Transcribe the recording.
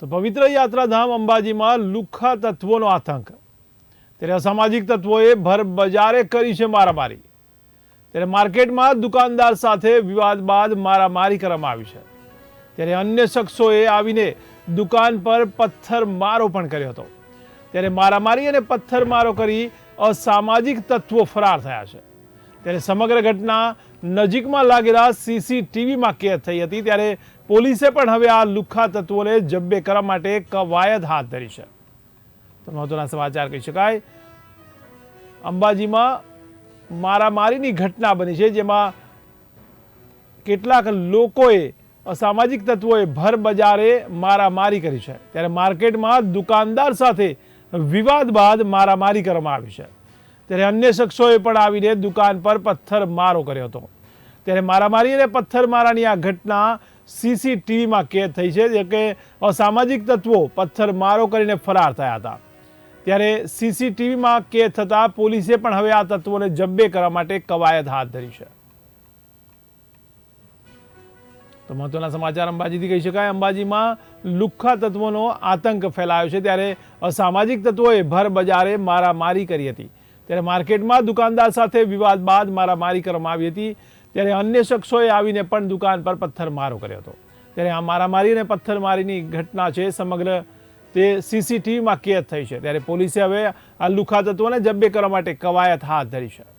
તો પવિત્ર યાત્રાધામ અંબાજીમાં લુખ્ખા તત્વોનો આતંક. ત્યારે અસામાજિક તત્વોએ ભર બજારે કરી છે મારામારી. ત્યારે માર્કેટમાં દુકાનદાર સાથે વિવાદ બાદ મારામારી કરવામાં આવી છે. ત્યારે અન્ય શખ્સોએ આવીને દુકાન પર પથ્થરમારો પણ કર્યો હતો. ત્યારે મારામારી અને પથ્થરમારો કરી અસામાજિક તત્વો ફરાર થયા છે. ત્યારે સમગ્ર ઘટના નજીકમાં લાગેલા સીસીટીવીમાં કેદ થઈ હતી. ત્યારે પોલીસે પણ હવે આ લુખ્ખા તત્વોને જબ્બે કરવા માટે કવાયત હાથ ધરી છે. તો મહત્વના સમાચાર કહી શકાય. અંબાજીમાં મારામારીની ઘટના બની છે, જેમાં કેટલાક લોકોએ અસામાજિક તત્વોએ ભર બજારે મારામારી કરી છે. ત્યારે માર્કેટમાં દુકાનદાર સાથે વિવાદ બાદ મારામારી કરવામાં આવી છે. ત્યારે અન્ય શખ્સોએ પણ આવીને દુકાન પર પથ્થર મારો કર્યો હતો. ત્યારે મારામારી અને પથ્થરમારાની આ ઘટના સીસીટીવીમાં કેદ થઈ છે, જે કે અસામાજિક તત્વો પથ્થરમારો કરીને ફરાર થયા હતા. ત્યારે સીસીટીવીમાં કેદ થતાં પોલીસે પણ હવે આ તત્વોને જબ્બે કરવા માટે કવાયત હાથ ધરી છે. તો મહત્વના સમાચાર અંબાજીથી કહી શકાય. અંબાજીમાં લુખ્ખા તત્વોનો આતંક ફેલાયો છે. ત્યારે અસામાજિક તત્વોએ ભર બજારે મારામારી કરી હતી. ત્યારે માર્કેટમાં દુકાનદાર સાથે વિવાદ બાદ મારામારી કરવામાં આવી હતી. ત્યારે અન્ય શખ્સોએ આવીને પણ દુકાન પર પથ્થરમારો કર્યો હતો. ત્યારે આ મારામારી અને પથ્થરમારીની ઘટના છે સમગ્ર તે સીસીટીવીમાં કેદ થઈ છે. ત્યારે પોલીસે હવે આ લુખા તત્વોને જબ્બે કરવા માટે કવાયત હાથ ધરી છે.